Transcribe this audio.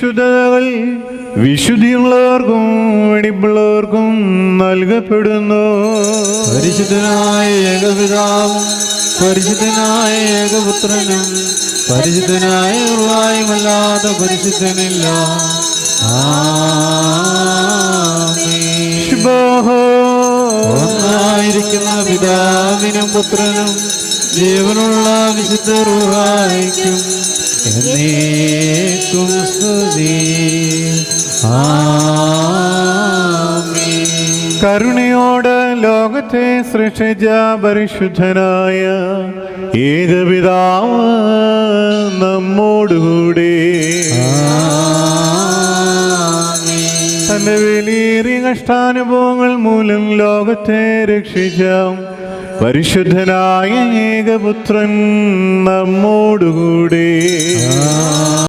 വിശുദ്ധതകൾ വിശുദ്ധിയുള്ളവർക്കും വെടിപ്പുള്ളവർക്കും നൽകപ്പെടുന്നു. പരിശുദ്ധനായ ഏകപിതാവും പരിശുദ്ധനായ ഏകപുത്രനും പരിശുദ്ധനായ ഉള്ളായുമല്ലാത്ത പരിശുദ്ധനില്ല. ഒന്നായിരിക്കുന്ന പിതാവിനും പുത്രനും ജീവനുള്ള വിശുദ്ധ റുഹായിക്കും. എന്നേക്കും സ്തുതി. കരുണയോട് ലോകത്തെ സൃഷ്ടിച്ച പരിശുദ്ധനായ ഏത് പിതാവ് നമ്മോടുകൂടി. തന്റെ വിലയേറിയ കഷ്ടാനുഭവങ്ങൾ മൂലം ലോകത്തെ രക്ഷിച്ച പരിശുദ്ധനായ ഏകപുത്രൻ നമ്മോടുകൂടി